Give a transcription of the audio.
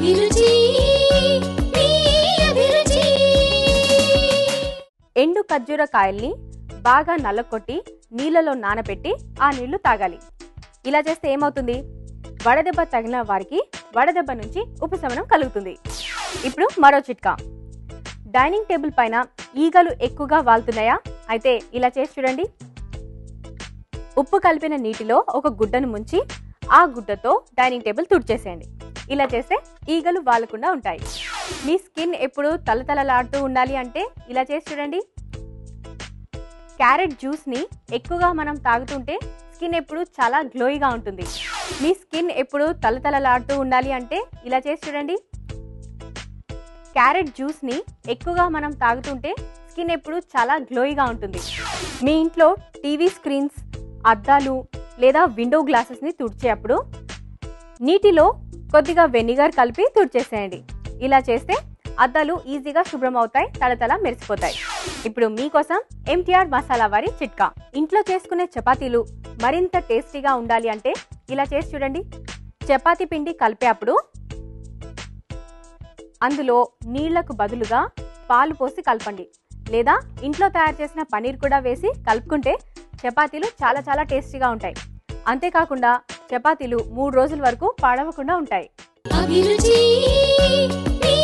అభిరుచి ఎండు ఖర్జూర కాయల్ని బాగా నల్లకొట్టి నీళ్ళలో నానబెట్టి ఆ నీళ్ళు తాగాలి. ఇలా చేస్తే ఏమవుతుంది? వడదెబ్బ తగిలిన వారికి వడదెబ్బ నుంచి ఉపశమనం కలుగుతుంది. ఇప్పుడు మరో చిట్కా. డైనింగ్ టేబుల్ పైన ఈగలు ఎక్కువగా వాళ్తున్నాయా? అయితే ఇలా చేసి చూడండి. ఉప్పు కలిపిన నీటిలో ఒక గుడ్డను ముంచి ఆ గుడ్డతో డైనింగ్ టేబుల్ తుడిచేసేయండి. ఇలా చేస్తే ఈగలు వాలకుండా ఉంటాయి. మీ స్కిన్ ఎప్పుడు తలతలలాడుతూ ఉండాలి అంటే ఇలా చేసి చూడండి. క్యారెట్ జ్యూస్ని ఎక్కువగా మనం తాగుతుంటే స్కిన్ ఎప్పుడు చాలా గ్లోయిగా ఉంటుంది. మీ స్కిన్ ఎప్పుడు తలతలలాడుతూ ఉండాలి అంటే ఇలా చేసి చూడండి. క్యారెట్ జ్యూస్ని ఎక్కువగా మనం తాగుతుంటే స్కిన్ ఎప్పుడు చాలా గ్లోయిగా ఉంటుంది. మీ ఇంట్లో టీవీ స్క్రీన్స్ అద్దాలు లేదా విండో గ్లాసెస్ని తుడిచేటప్పుడు నీటిలో కొద్దిగా వెనిగర్ కలిపి తుడిచేసేయండి. ఇలా చేస్తే అద్దాలు ఈజీగా శుభ్రం అవుతాయి తడతల మెరిసిపోతాయి. ఇప్పుడు మీకోసం ఎంటీఆర్ మసాలా వారి చిట్కా. ఇంట్లో చేసుకునే చపాతీలు మరింత టేస్టీగా ఉండాలి అంటే ఇలా చేసి చూడండి. చపాతీ పిండి కలిపేటప్పుడు అందులో నీళ్ళకు బదులుగా పాలు పోసి కలపండి. లేదా ఇంట్లో తయారు చేసిన పనీర్ కూడా వేసి కలుపుకుంటే చపాతీలు చాలా చాలా టేస్టీగా ఉంటాయి. అంతేకాకుండా చపాతీలు మూడు రోజుల వరకు పాడవకుండా ఉంటాయి. అభిరుచి మీ